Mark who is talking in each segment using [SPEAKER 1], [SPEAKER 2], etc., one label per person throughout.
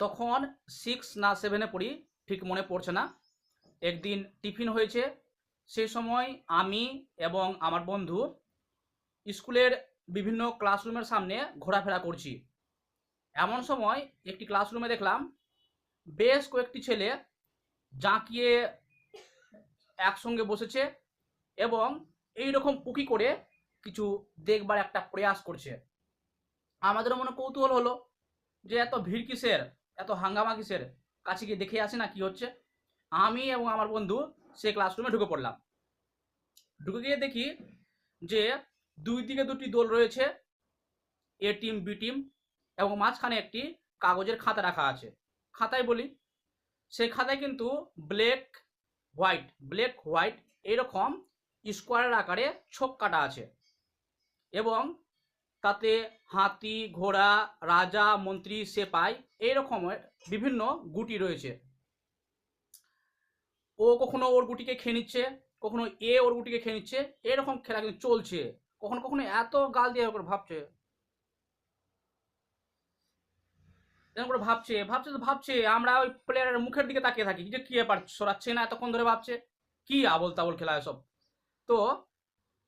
[SPEAKER 1] তখন সিক্স না সেভেনে পড়ি, ঠিক মনে পড়ছে না। একদিন টিফিন হয়েছে সেই সময় আমি এবং আমার বন্ধু স্কুলের বিভিন্ন ক্লাসরুমের সামনে ঘোরাফেরা করছি। এমন সময় একটি ক্লাসরুমে দেখলাম, বেশ কয়েকটি ছেলে জাঁকিয়ে একসঙ্গে বসেছে এবং এই রকম পুকি করে কিছু দেখবার একটা প্রয়াস করছে। আমাদেরও মনে কৌতূহল হলো যে, এত ভিড় কিসের? এত হাঙ্গামা কিসের? কাছে গিয়ে দেখে আসি না কি হচ্ছে? আমি এবং আমার বন্ধু সেই ক্লাসরুমে ঢুকে পড়লাম। ঢুকে গিয়ে দেখি যে দুই দিকে দুটি দল রয়েছে, এ টিম, বি টিম এবং মাঝখানে একটি কাগজের খাতা রাখা আছে। খাতায় বলি, সেই খাতায় কিন্তু ব্ল্যাক হোয়াইট ব্ল্যাক হোয়াইট এরকম স্কোয়ারের আকারে ছোপ কাটা আছে এবং তাতে হাতি, ঘোড়া, রাজা, মন্ত্রী, সেপাই এই রকমের বিভিন্ন গুটি রয়েছে। ও কখনো ওর গুটিকে খেয়ে নিচ্ছে, কখনো এ ওর গুটিকে খেয়ে নিচ্ছে, এরকম খেলা কিন্তু চলছে। কখনো কখনো এত গাল দিয়ে করে ভাবছে। করে ভাবছে ভাবছে তো ভাবছে, আমরা ওই প্লেয়ারের মুখের দিকে তাকিয়ে থাকি, যে কি ব্যাপার সরাচ্ছে না এতক্ষণ ধরে ভাবছে? কি আবল তাবল খেলা এসব? তো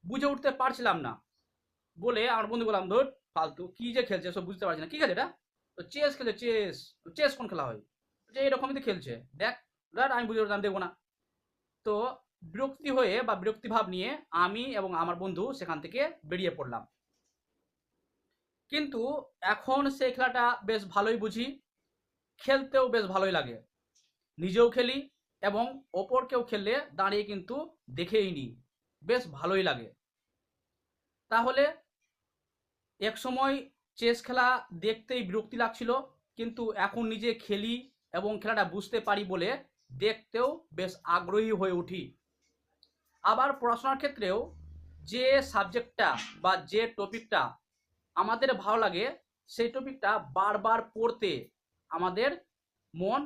[SPEAKER 1] বুঝে উঠতে পারছিলাম না। বলে আমার বন্ধু বললাম, ধর, ফালতু, কি যে খেলছে সব বুঝতে পারছি না। কি খেলছে এটা? তো চেস খেলছে চেস চেস কোন খেলা হয়? যে এরকমই তো খেলছে। দেখ দেখ আমি বুঝে উঠলাম, দেখব না। তো বিরক্তি হয়ে বা বিরক্তি ভাব নিয়ে আমি এবং আমার বন্ধু সেখান থেকে বেরিয়ে পড়লাম। কিন্তু এখন সেই খেলাটা বেশ ভালোই বুঝি। খেলতেও বেশ ভালোই লাগে। নিজেও খেলি এবং অপরকেও খেললে দাঁড়িয়ে কিন্তু দেখেই নি। বেশ ভালোই লাগে। তাহলে এক সময় চেস খেলা দেখতেই বিরক্তি লাগছিল, কিন্তু এখন নিজে খেলি এবং খেলাটা বুঝতে পারি বলে দেখতেও বেশ আগ্রহী হয়ে উঠি। আবার পড়াশোনার ক্ষেত্রেও যে সাবজেক্টটা বা যে টপিকটা আমাদের ভালো লাগে, সেই টপিকটা বারবার পড়তে আমাদের মন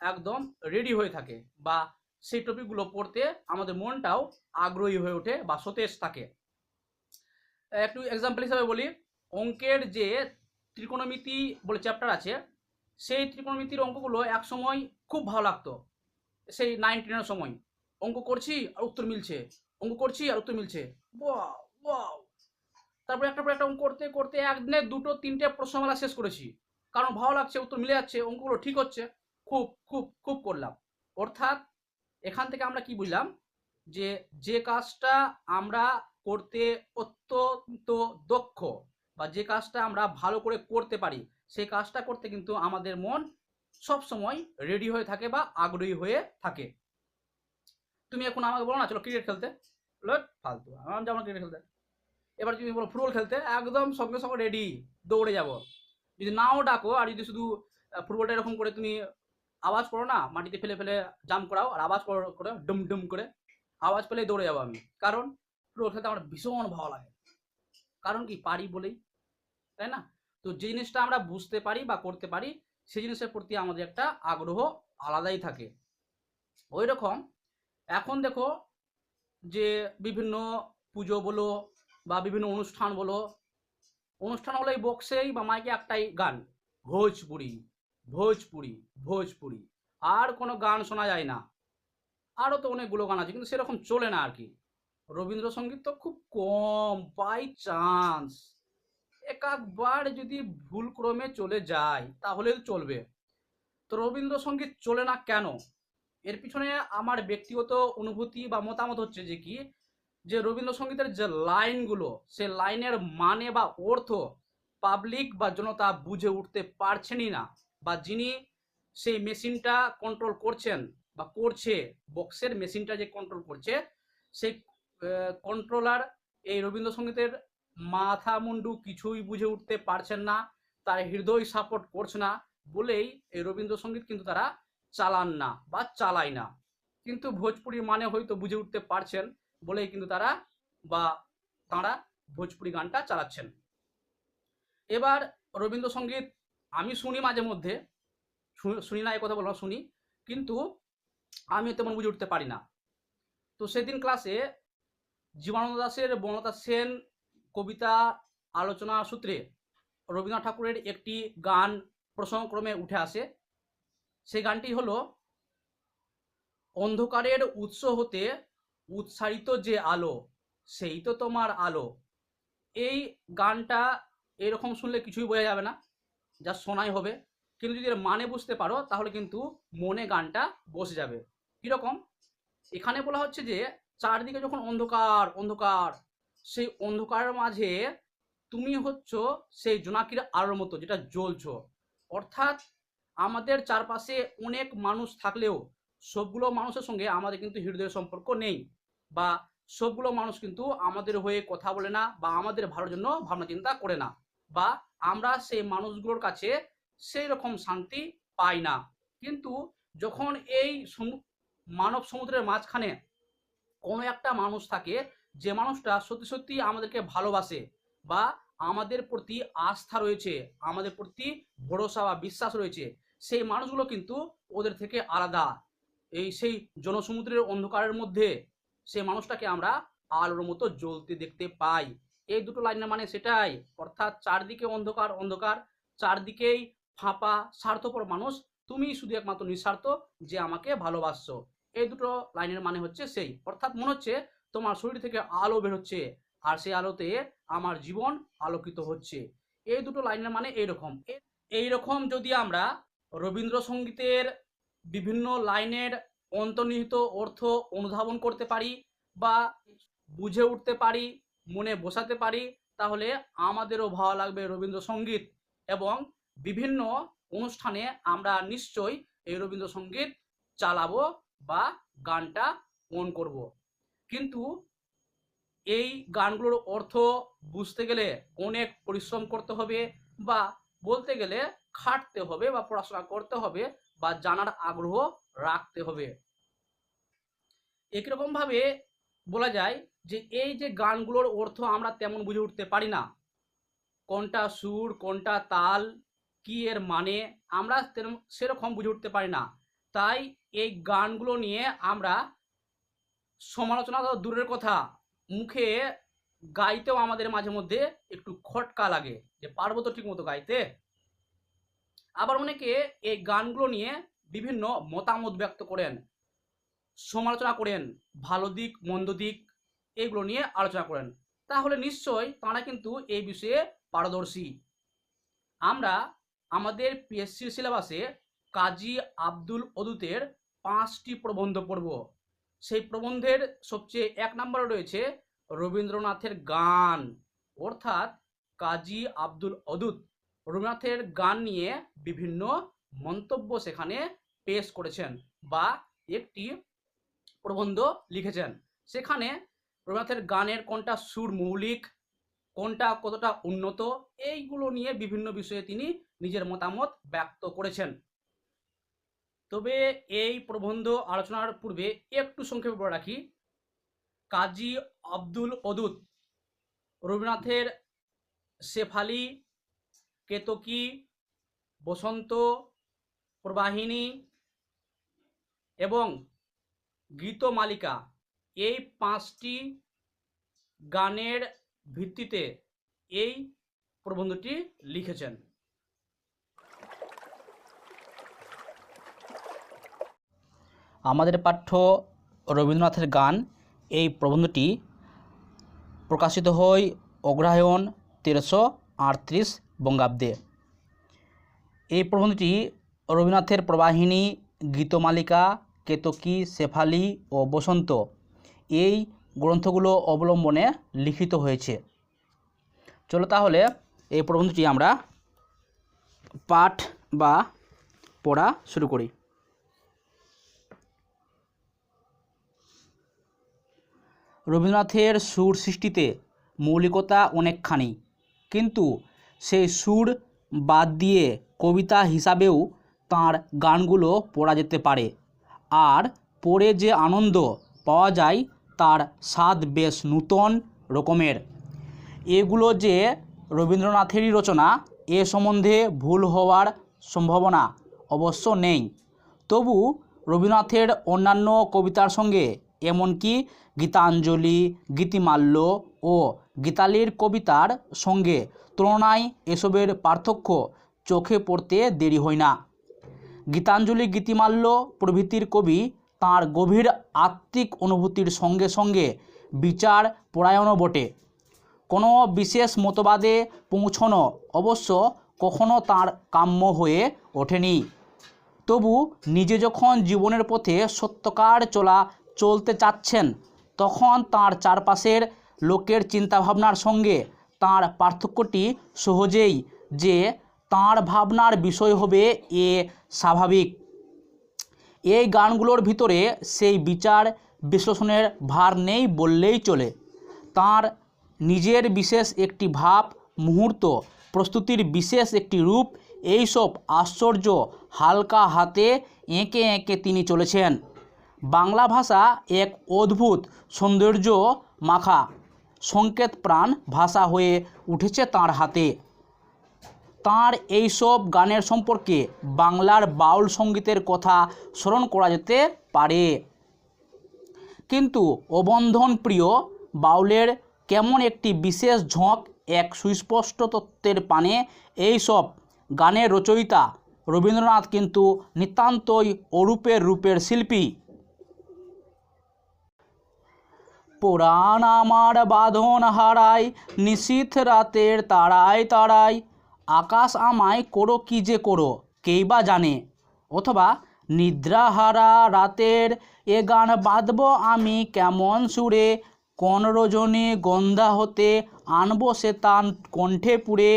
[SPEAKER 1] একদম রেডি হয়ে থাকে বা সেই টপিকগুলো পড়তে আমাদের মনটাও আগ্রহী হয়ে ওঠে বা সতেজ থাকে। একটু এক্সাম্পল হিসাবে বলি, অঙ্কের যে ত্রিকোণমিতি বলে চ্যাপ্টার আছে, সেই ত্রিকোণমিতির অঙ্কগুলো এক সময় খুব ভালো লাগতো। সেই নাইন টেনের সময়। অঙ্ক করছি আর উত্তর মিলছে। অঙ্ক করছি আর উত্তর মিলছে। ওয়াও ওয়াও তারপরে একটা পর একটা অঙ্ক করতে করতে একদিনে দুটো, তিনটে প্রশ্নমালা শেষ করেছি। কারণ ভালো লাগছে, উত্তর মিলে যাচ্ছে, অঙ্কগুলো ঠিক হচ্ছে। খুব খুব খুব করলাম। অর্থাৎ এখান থেকে আমরা কি বুঝলাম? যে যে কাজটা আমরা করতে অত্যন্ত দক্ষ বা যে কাজটা আমরা ভালো করে করতে পারি, সেই কাজটা করতে কিন্তু আমাদের মন সব সময় রেডি হয়ে থাকে বা আগ্রহী হয়ে থাকে। তুমি এখন আমাকে বলো না, চলো ক্রিকেট খেলতে। ফালতু, আমার যাব ক্রিকেট খেলতে এবার তুমি বলো ফুটবল খেলতে, একদম সঙ্গে সঙ্গে রেডি দৌড়ে যাব। যদি নাও ডাকো, আর যদি শুধু ফুটবলটা এরকম করে তুমি আওয়াজ করো না, মাটিতে ফেলে ফেলে জাম্প করাও, আর আওয়াজ করো, করে ডুম ডুম করে, আওয়াজ পেলে দৌড়ে যাব আমি। কারণ ফুটবল খেলতে আমার ভীষণ ভালো লাগে। কারণ কি? পারি বলেই, তাই না? তো যে জিনিসটা আমরা বুঝতে পারি বা করতে পারি, সেই জিনিসের প্রতি আমাদের একটা আগ্রহ আলাদাই থাকে। ওই রকম এখন দেখো যে বিভিন্ন পুজো বলো বা বিভিন্ন অনুষ্ঠান বলো, অনুষ্ঠান হলো এই বক্সেই বা মাইকে একটাই গান, ভোজপুরি ভোজপুরি ভোজপুরি। আর কোনো গান শোনা যায় না। আরও তো অনেকগুলো গান আছে, কিন্তু সেরকম চলে না আর কি। রবীন্দ্রসঙ্গীত তো খুব কম বাই চান্স একবার যদি ভুল ক্রমে চলে যায় তাহলে চলবে। তো রবীন্দ্রসঙ্গীত চলে না কেন? এর পিছনে আমার ব্যক্তিগত অনুভূতি বা মতামত হচ্ছে যে কি, যে রবীন্দ্রসঙ্গীতের যে লাইনগুলো, সে লাইনের মানে বা অর্থ পাবলিক বা জনতা বুঝে উঠতে পারছেনই না, বা যিনি সেই মেশিনটা কন্ট্রোল করছেন বা করছে বক্সের মেশিনটা যে কন্ট্রোল করছে, সেই কন্ট্রোলার এই রবীন্দ্রসঙ্গীতের মাথা মুন্ডু কিছুই বুঝে উঠতে পারছেন না, তার হৃদয় সাপোর্ট করছে না বলেই এই রবীন্দ্রসঙ্গীত কিন্তু তারা চালান না বা চালায় না। কিন্তু ভোজপুরি মানে হয়তো বুঝে উঠতে পারছেন বলেই কিন্তু তারা বা তাঁরা ভোজপুরি গানটা চালাচ্ছেন। এবার রবীন্দ্রসঙ্গীত আমি শুনি মাঝে মধ্যে শুনি না এই কথা বলব শুনি, কিন্তু আমি তেমন বুঝে উঠতে পারি না। তো সেদিন ক্লাসে জীবনানন্দ দাসের বনলতা সেন কবিতা আলোচনা সূত্রে রবীন্দ্রনাথ ঠাকুরের একটি গান প্রসঙ্গক্রমে উঠে আসে। সেই গানটি হলো, অন্ধকারের উৎস হতে উৎসারিত যে আলো, সেই তো তোমার আলো। এই গানটা এরকম শুনলে কিছুই বোঝা যাবে না, যা শোনাই হবে। কিন্তু যদি এর মানে বুঝতে পারো, তাহলে কিন্তু মনে গানটা বসে যাবে। কীরকম? এখানে বলা হচ্ছে যে চারদিকে যখন অন্ধকার অন্ধকার, সেই অন্ধকারের মাঝে তুমি হচ্ছ সেই জোনাকির আলোর মতো যেটা জ্বলছ। অর্থাৎ আমাদের চারপাশে অনেক মানুষ থাকলেও সবগুলো মানুষের সঙ্গে আমাদের কিন্তু হৃদয়ের সম্পর্ক নেই বা সবগুলো মানুষ কিন্তু আমাদের হয়ে কথা বলে না বা আমাদের ভালোর জন্য ভাবনা চিন্তা করে না বা আমরা সেই মানুষগুলোর কাছে সেই রকম শান্তি পাই না। কিন্তু যখন এই মানব সমুদ্রের মাঝখানে কোনো একটা মানুষ থাকে, যে মানুষটা সত্যি সত্যি আমাদেরকে ভালোবাসে বা আমাদের প্রতি আস্থা রয়েছে, আমাদের প্রতি ভরসা বা বিশ্বাস রয়েছে, সেই মানুষগুলো কিন্তু ওদের থেকে আলাদা। এই সেই জনসমুদ্রের অন্ধকারের মধ্যে সেই মানুষটাকে আমরা আলোর মতো জ্বলতে দেখতে পাই। এই দুটো লাইনের মানে সেটাই, অর্থাৎ চারদিকে অন্ধকার অন্ধকার, চারদিকেই ফাঁপা, স্বার্থপর মানুষ। তুমি শুধু একমাত্র নিঃস্বার্থ যে আমাকে ভালোবাসছো। এই দুটো লাইনের মানে হচ্ছে সেই। অর্থাৎ মনে হচ্ছে তোমার শরীর থেকে আলো বেরোচ্ছে, আর সেই আলোতে আমার জীবন আলোকিত হচ্ছে। এই দুটো লাইনের মানে এইরকম। এইরকম যদি আমরা রবীন্দ্রসঙ্গীতের বিভিন্ন লাইনের অন্তর্নিহিত অর্থ অনুধাবন করতে পারি বা বুঝে উঠতে পারি, মনে বসাতে পারি, তাহলে আমাদেরও ভালো লাগবে রবীন্দ্রসঙ্গীত এবং বিভিন্ন অনুষ্ঠানে আমরা নিশ্চয়ই এই রবীন্দ্রসঙ্গীত চালাবো বা গানটা অন করব। কিন্তু এই গানগুলোর অর্থ বুঝতে গেলে অনেক পরিশ্রম করতে হবে বা বলতে গেলে খাটতে হবে বা পড়াশোনা করতে হবে বা জানার আগ্রহ রাখতে হবে। একরকম ভাবে বলা যায় যে এই যে গানগুলোর অর্থ আমরা তেমন বুঝে উঠতে পারি না। কোনটা সুর, কোনটা তাল, কি এর মানে আমরা সেরকম বুঝে উঠতে পারি না। তাই এই গানগুলো নিয়ে আমরা সমালোচনা তো দূরের কথা, মুখে গাইতেও আমাদের মাঝে মধ্যে একটু খটকা লাগে যে পারব তো ঠিক মতো গাইতে। আবার অনেকে এই গানগুলো নিয়ে বিভিন্ন মতামত ব্যক্ত করেন, সমালোচনা করেন, ভালো দিক, মন্দ দিক এইগুলো নিয়ে আলোচনা করেন। তাহলে নিশ্চয় তারা কিন্তু এই বিষয়ে পারদর্শী। আমরা আমাদের পিএসসি সিলেবাসে কাজী আব্দুল অদুতের পাঁচটি প্রবন্ধ পড়ব। সেই প্রবন্ধের সবচেয়ে এক নম্বরে রয়েছে রবীন্দ্রনাথের গান, অর্থাৎ কাজী আব্দুল অদুত রবীন্দ্রনাথের গান নিয়ে বিভিন্ন মন্তব্য সেখানে পেশ করেছেন বা একটি প্রবন্ধ লিখেছেন। সেখানে রবীন্দ্রনাথের গানের কোনটা সুর মৌলিক, কোনটা কতটা উন্নত, এইগুলো নিয়ে বিভিন্ন বিষয়ে তিনি নিজের মতামত ব্যক্ত করেছেন। তবে এই প্রবন্ধ আলোচনার পূর্বে একটু সংক্ষেপে বলে রাখি। কাজী আব্দুল অদুত রবীন্দ্রনাথের শেফালি, কেতকী, বসন্ত প্রবাহিনী এবং গীতমালিকা এই পাঁচটি গানের ভিত্তিতে এই প্রবন্ধটি লিখেছেন। আমাদের পাঠ্য রবীন্দ্রনাথের গান, এই প্রবন্ধটি প্রকাশিত হয় অগ্রহায়ণ তেরোশো আটত্রিশ বঙ্গাব্দে। এই প্রবন্ধটি রবীন্দ্রনাথের প্রবাহিনী, গীতমালিকা, কেতকী, শেফালি ও বসন্ত এই গ্রন্থগুলো অবলম্বনে লিখিত হয়েছে। চলো তাহলে এই প্রবন্ধটি আমরা পাঠ বা পড়া শুরু করি। রবীন্দ্রনাথের সুর সৃষ্টিতে মৌলিকতা অনেকখানি। কিন্তু সেই সুর বাদ দিয়ে কবিতা হিসাবেও তার গানগুলো পড়া যেতে পারে। আর পড়ে যে আনন্দ পাওয়া যায়, তার স্বাদ বেশ নূতন রকমের। এগুলো যে রবীন্দ্রনাথেরই রচনা, এ সম্বন্ধে ভুল হওয়ার সম্ভাবনা অবশ্য নেই। তবু রবীন্দ্রনাথের অন্যান্য কবিতার সঙ্গে এমনকি গীতাঞ্জলি, গীতিমাল্য ও গীতালির কবিতার সঙ্গে তুলনায় এসবের পার্থক্য
[SPEAKER 2] চোখে পড়তে দেরি হয় না। গীতাঞ্জলি, গীতিমাল্য প্রভৃতির কবি তাঁর গভীর আত্মিক অনুভূতির সঙ্গে সঙ্গে বিচার পরায়ণও বটে। কোনো বিশেষ মতবাদে পৌঁছনো অবশ্য কখনো তার কাম্য হয়ে ওঠেনি। তবু নিজে যখন জীবনের পথে সত্যকার চলা চলতে চাচ্ছেন, তখন তার চারপাশের লোকের চিন্তাভাবনার সঙ্গে তার পার্থক্যটি সহজেই যে তার ভাবনার বিষয় হবে এ স্বাভাবিক। এই গানগুলোর ভিতরে সেই বিচার বিশ্লেষণের ভার নেই বললেই চলে। তার নিজের বিশেষ একটি ভাব, মুহূর্ত, প্রস্তুতির বিশেষ একটি রূপ, এইসব আশ্চর্য হালকা হাতে এঁকে এঁকে তিনি চলেছেন। বাংলা ভাষা এক অদ্ভুত সৌন্দর্য মাখা সংকেত প্রাণ ভাষা হয়ে উঠেছে তার হাতে। তাঁর এইসব গানের সম্পর্কে বাংলার বাউল সঙ্গীতের কথা স্মরণ করা যেতে পারে। কিন্তু অবন্ধন প্রিয় বাউলের কেমন একটি বিশেষ ঝোঁক এক সুস্পষ্ট তত্ত্বের পানে এইসব গানের রচয়িতা রবীন্দ্রনাথ কিন্তু নিতান্তই অরূপের রূপের শিল্পী। পুরাণ আমার বাঁধন হারায় নিশীথ রাতের তারায় তারায় আকাশ আমায় করো কি যে করো, কেই বা জানে। অথবা নিদ্রাহারা রাতের এ গান বাঁধব আমি কেমন সুরে, কোন রজনী গন্ধা হতে আনব সে তান কণ্ঠে পুড়ে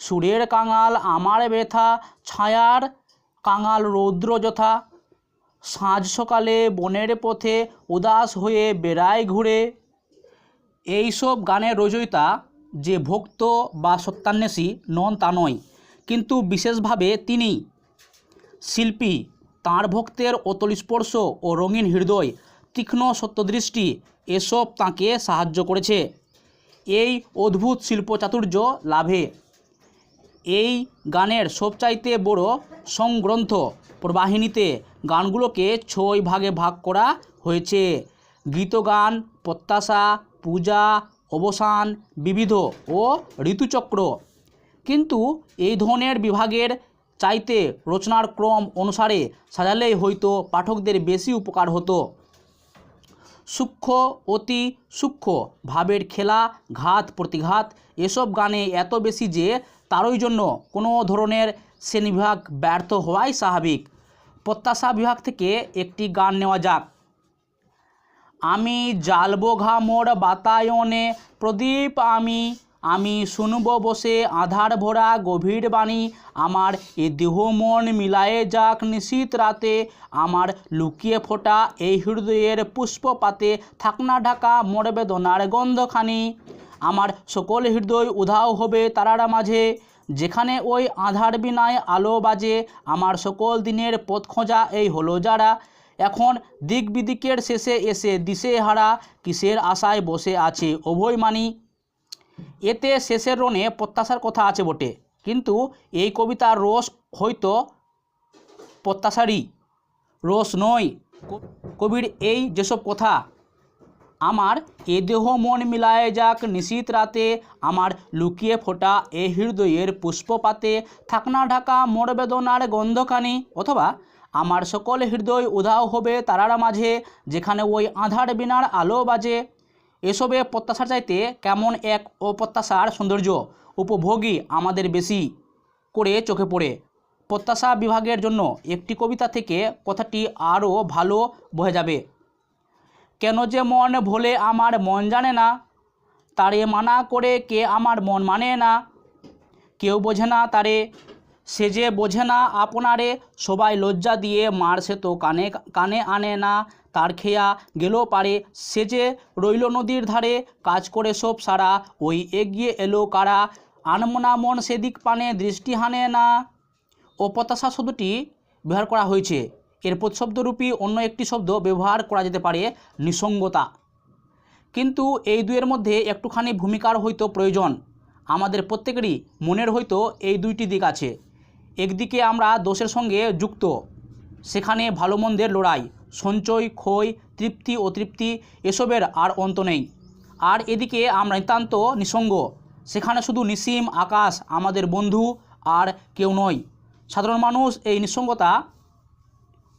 [SPEAKER 2] সুরের কাঙাল আমার ব্যথা, ছায়ার কাঙাল রৌদ্র যথা। সাঁঝ সকালে বনের পথে উদাস হয়ে বেড়ায় ঘুরে। এইসব গানের রচয়িতা যে ভক্ত বা সত্যান্বেষী নন তা নয়, কিন্তু বিশেষভাবে তিনি। শিল্পী, তাঁর ভক্তের অতল স্পর্শ ও রঙিন হৃদয়, তীক্ষ্ণ সত্যদৃষ্টি, এসব তাঁকে সাহায্য করেছে। এই অদ্ভুত শিল্প চাতুর্য লাভে। এই গানের সবচাইতে বড় সংগ্রন্থ প্রবাহিনীতে গানগুলোকে ছয় ভাগে ভাগ করা হয়েছে। গীতগান, প্রত্যাশা, পূজা, অবসান, বিবিধ ও ঋতুচক্র। কিন্তু এই ধরনের বিভাগের চাইতে রচনার ক্রম অনুসারে সাজালেই হয়তো পাঠকদের বেশি উপকার হতো। সূক্ষ্ম, অতি সূক্ষ্ম ভাবের খেলা, ঘাত, প্রতিঘাত এসব গানে এত বেশি যে তারই জন্য কোনো ধরনের শ্রেণীবিভাগ ব্যর্থ হওয়াই স্বাভাবিক। প্রত্যাশা বিভাগ থেকে একটি গান নেওয়া যাক। আমি জ্বালবো ঘা মোর বাতায়নে, প্রদীপ আমি আমি শুনব বসে আধার ভরা গভীর বাণী। আমার এ দেহ মন মিলায়ে যাক নিশীত রাতে, আমার লুকিয়ে ফোটা এই হৃদয়ের পুষ্পপাতে। থাকনা ঢাকা মোর বেদনার গন্ধখানি, আমার সকল হৃদয় উধাও হবে তারারা মাঝে। যেখানে ওই আধার বিনায় আলো বাজে, আমার সকল দিনের পথ খোঁজা এই হলো যারা। এখন দিক বিদিকের শেষে এসে দিশে হারা কিসের আশায় বসে আছে অভয় মানি এতে শেষের রনে প্রত্যাশার কথা আছে বটে, কিন্তু এই কবিতার রস হয়তো প্রত্যাশারই। রস নয় কবির এই যেসব কথা আমার এ দেহ মন মিলায়ে যাক নিশীত রাতে আমার লুকিয়ে ফোটা এ হৃদয়ের পুষ্পপাতে থাকনা ঢাকা মোর বেদনার গন্ধখানি। অথবা আমার সকল হৃদয় উধাও হবে তারারা মাঝে, যেখানে ওই আধার বিনার আলো বাজে। এসবে প্রত্যাশার চাইতে কেমন এক অপ্রত্যাশার সৌন্দর্য উপভোগী আমাদের বেশি করে চোখে পড়ে। প্রত্যাশা বিভাগের জন্য একটি কবিতা থেকে কথাটি আরও ভালো বোঝা যাবে। কেন যে মন ভোলে আমার মন জানে না? তারে মানা করে কে আমার মন মানে না? কেউ বোঝে না তারে, সে যে বোঝে না আপনারে, সবাই লজ্জা দিয়ে মার সে তো কানে কানে আনে না, তার খেয়া গেল পারে। সে যে রইল নদীর ধারে, কাজ করে সব সারা, ওই এগিয়ে এলো কারা? আনমনা মন সেদিক পানে দৃষ্টি হানে না। ও প্রত্যাশা ব্যবহার করা হয়েছে। এর প্রতিশব্দরূপী অন্য একটি শব্দ ব্যবহার করা যেতে পারে, নিসঙ্গতা। কিন্তু এই দুয়ের মধ্যে একটুখানি ভূমিকার হয়তো প্রয়োজন। আমাদের প্রত্যেকেরই মনের হয়তো এই দুইটি দিক আছে। একদিকে আমরা দোষের সঙ্গে যুক্ত, সেখানে ভালো মন্দের লড়াই, সঞ্চয়, ক্ষয়, তৃপ্তি, অতৃপ্তি এসবের আর অন্ত নেই। আর এদিকে আমরা নিতান্ত নিসঙ্গ, সেখানে শুধু নিসীম, আকাশ, আমাদের বন্ধু আর কেউ নয়। সাধারণ মানুষ এই নিঃসঙ্গতা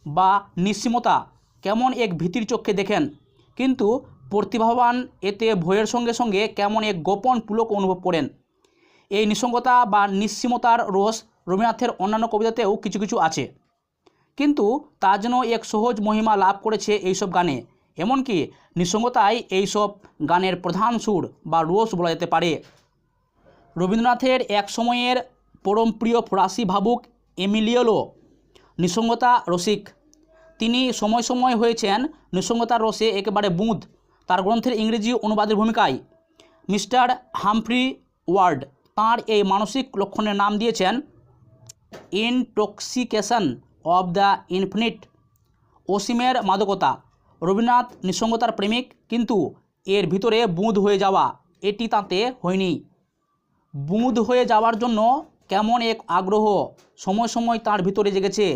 [SPEAKER 2] বা নিঃসীমতা কেমন এক ভীতির চোখে দেখেন? কিন্তু প্রতিভাবান এতে ভয়ের সঙ্গে সঙ্গে কেমন এক গোপন পুলক অনুভব করেন। এই নিঃসঙ্গতা বা নিঃসীমতার রস রবীন্দ্রনাথের অন্যান্য কবিতাতেও কিছু কিছু আছে। কিন্তু তা যেন এক সহজ মহিমা লাভ করেছে এইসব গানে। এমনকি নিঃসঙ্গতাই এইসব গানের প্রধান সুর বা রস বলা যেতে পারে। রবীন্দ্রনাথের এক সময়ের পরম প্রিয় ফরাসি ভাবুক এমিলিওলো নিঃসঙ্গতা রসিক। তিনি সময় সময় হয়েছেন নিঃসঙ্গতার রসে একেবারে বুঁদ। তার গ্রন্থের ইংরেজি অনুবাদের ভূমিকায় মিস্টার হামফ্রি ওয়ার্ড তাঁর এই মানসিক লক্ষণের নাম দিয়েছেন ইনটক্সিকেশন অব দ্য ইনফিনিট। অসীমের মাদকতা, রবীন্দ্রনাথ নিঃসঙ্গতার প্রেমিক, কিন্তু এর ভিতরে বুঁদ হয়ে যাওয়া এটি তাতে হয়নি। বুঁদ হয়ে যাওয়ার জন্য কেমন এক আগ্রহ সময় সময় তার ভিতরে জেগেছে।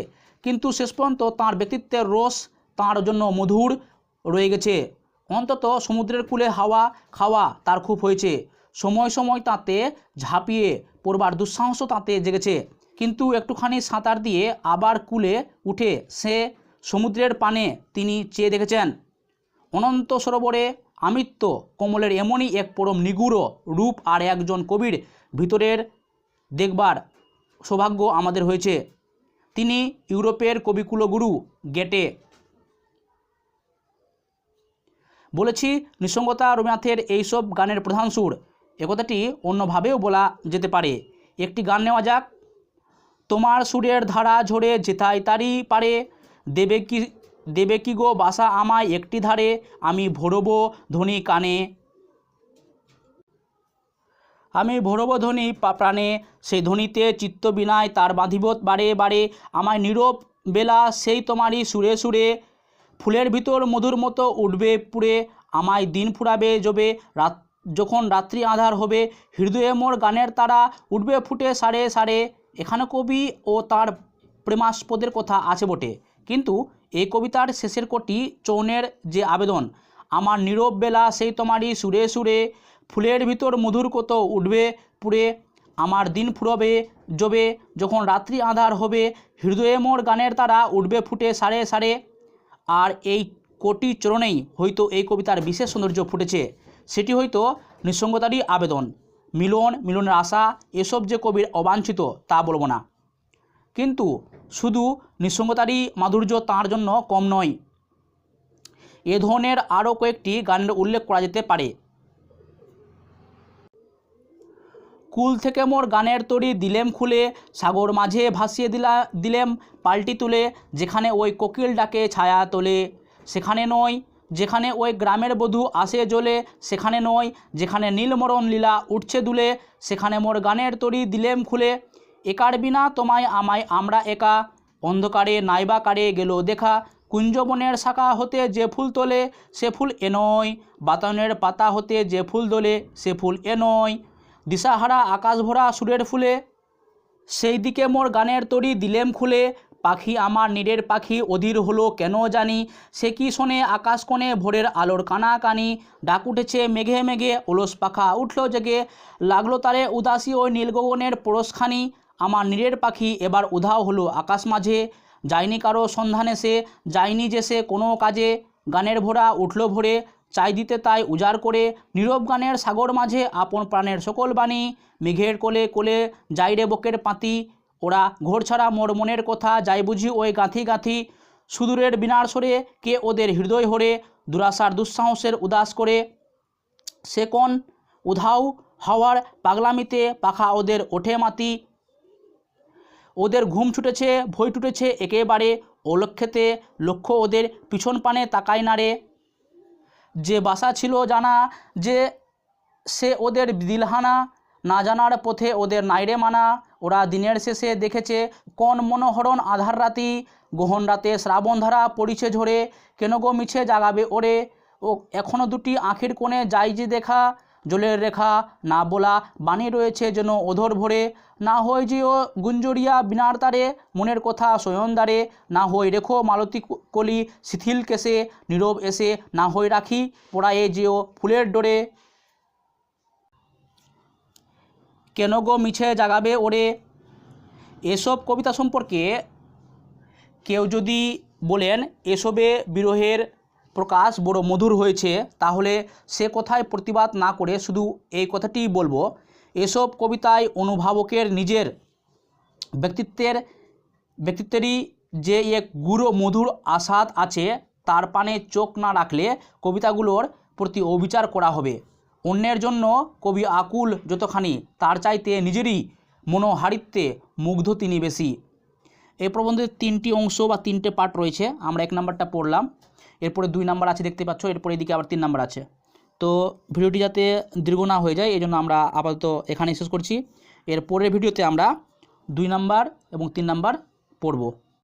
[SPEAKER 2] কিন্তু শেষ পর্যন্ত তাঁর ব্যক্তিত্বের রস তাঁর জন্য মধুর রয়ে গেছে। অন্তত সমুদ্রের কূলে হাওয়া খাওয়া তার খুব হয়েছে। সময় সময় তাতে ঝাঁপিয়ে পড়বার দুঃসাহস তাতে জেগেছে। কিন্তু একটুখানি সাঁতার দিয়ে আবার কূলে উঠে সে সমুদ্রের পানে তিনি চেয়ে দেখেছেন, অনন্ত সরোবরে আমিত্ব কমলের এমনই এক পরম নিগুড় রূপ আর একজন কবির ভিতরের দেখবার সৌভাগ্য আমাদের হয়েছে। তিনি ইউরোপের কবিকুলগুরু গেটে বলেছি, নিঃসঙ্গতা রবীন্দ্রনাথের এইসব গানের প্রধান সুর। একথাটি অন্যভাবেও বলা যেতে পারে। একটি গান নেওয়া যাক। তোমার সুরের ধারা ঝরে যেথায় তারি পারে। দেবে কি দেবে কি গো বাসা আমায় একটি ধারে। আমি ভরব ধ্বনি কানে। আমি ভরব ধ্বনি প্রাণে, সেই ধ্বনিতে চিত্ত বিনায় তার বাঁধিবত বারে বারে আমায় নীরব বেলা, সেই তোমারই সুরে সুরে। ফুলের ভিতর মধুর মতো উঠবে পুড়ে, আমায় দিন ফুরাবে, জবে। রাত যখন রাত্রি আধার হবে, হৃদয়ে মোর গানের তারা উঠবে ফুটে সারে সারে। এখানে কবি ও তার প্রেমাস্পদের কথা আছে বটে। কিন্তু এই কবিতার শেষের কটি চৌনের যে আবেদন, আমার নীরব বেলা, সেই তোমারই সুরে সুরে। ফুলের ভিতর মধুর কত উঠবে পুড়ে, আমার দিন ফুরবে, জবে, যখন রাত্রি আধার হবে, হৃদয়ে মোর গানের তারা উঠবে ফুটে সারে সারে। আর এই কোটি চরণেই হয়তো এই কবিতার বিশেষ সৌন্দর্য ফুটেছে, সেটি হয়তো নিঃসঙ্গতারই আবেদন। মিলন, মিলনের আশা, এসব যে কবির অবাঞ্ছিত, তা বলব না। কিন্তু শুধু নিঃসঙ্গতারই মাধুর্য তাঁর জন্য কম নয়, এ ধরনের আরও কয়েকটি গানের উল্লেখ করা যেতে পারে। কুল থেকে মোর গানের তরি দিলেম খুলে, সাগর মাঝে ভাসিয়ে দিলা, দিলেম পাল্টি তুলে, যেখানে ওই কোকিল ডাকে ছায়া তোলে। সেখানে নয়, যেখানে ওই গ্রামের বধূ আসে জ্বলে, সেখানে নয়, যেখানে নীলমরণ লীলা উঠছে দুলে, সেখানে মোর গানের তরি দিলেম খুলে। একার বিনা তোমায় আমায় আমরা একা, অন্ধকারে নাইবা কারে গেল দেখা। কুঞ্জবনের শাখা হতে যে ফুল তোলে, সে ফুল এ নয়। বাতানের পাতা হতে যে ফুল দোলে, সে ফুল এ নয়। দিশাহারা আকাশ ভরা সুরের ফুলে। সেই দিকে মোর গানের তরি দিলেম খুলে। পাখি আমার নীরের পাখি, অধীর হলো কেন জানি। সে কি শোনে আকাশ কোণে ভোরের আলোর কানা কানি ডাক উঠেছে মেঘে মেঘে, ওলস পাখা উঠল জেগে। লাগল তারে উদাসী ওই নীলগগনের পরশখানি আমার নীরের পাখি এবার উধাও হলো আকাশ মাঝে। যায়নি কারও সন্ধানে সে, যায়নি যে সে কোনো কাজে। গানের ভোরা উঠল ভোরে। চাই দিতে তাই উজাড় করে নীরব গানের সাগর মাঝে আপন প্রাণের সকল বাণী। মেঘের কোলে কোলে যাইরে বকের পাতি, ওরা ঘোর ছাড়া মোর মনের কথা, যাই বুঝি ওই গাঁথি গাঁথি। সুদূরের বিনার সরে কে ওদের হৃদয় হরে, দুরাশার দুঃসাহসের উদাস করে। সে কোন উধাও হাওয়ার পাগলামিতে পাখা ওদের ওঠে মাতি ওদের ঘুম ছুটেছে, ভয় টুটেছে একেবারে। অলক্ষেতে লক্ষ্য ওদের পিছন পানে তাকায় না রে। যে বাসা ছিল জানা, যে সে ওদের দিলহানা। না জানার পথে ওদের নাইরে মানা। ওরা দিনের শেষে দেখেছে, কোন মনোহরণ আধার রাতি। গহন রাতে শ্রাবণধারা পড়িছে ঝরে। কেন গো মিছে জাগাবে ওরে। ও এখনও দুটি আঁখির কোণে যাই যে দেখা। জলের রেখা না বলা বাণী রয়েছে যেন ওধর ভরে। না হয় যে ও গুঞ্জরিয়া বিনার তারে, মনের কথা স্বয়নদারে না হই রেখো মালতী কলি শিথিল কেসে নীরব এসে না হই রাখি পড়ায়ে যেও ফুলের ডোরে। কেন গো মিছে জাগাবে ওরে? এসব কবিতা সম্পর্কে কেউ যদি বলেন, এসবে বিরহের প্রকাশ বড় মধুর হয়েছে, তাহলে সে কথায় প্রতিবাদ না করে শুধু এই কথাটিই বলব। এসব কবিতায় অনুভাবকের নিজের ব্যক্তিত্বের, ব্যক্তিত্বেরই যে এক গুরু মধুর আসাদ আছে, তার পানে চোখ না রাখলে কবিতাগুলোর প্রতি অবিচার করা হবে। অন্যের জন্য কবি আকুল যতখানি, তার চাইতে নিজেরই মনোহারিত্বে মুগ্ধ তিনি বেশি। এই প্রবন্ধের তিনটি অংশ বা তিনটে পার্ট রয়েছে, আমরা এক নাম্বারটা পড়লাম। এরপরে দুই নাম্বার আছে দেখতে পাচ্ছ, এরপরে এদিকে আবার তিন নাম্বার আছে। তো ভিডিওটি যাতে দীর্ঘ না হয়ে যায় এই জন্য আমরা আপাতত এখানে শেষ করছি। এর পরের ভিডিওতে আমরা দুই নাম্বার এবং তিন নাম্বার পড়ব।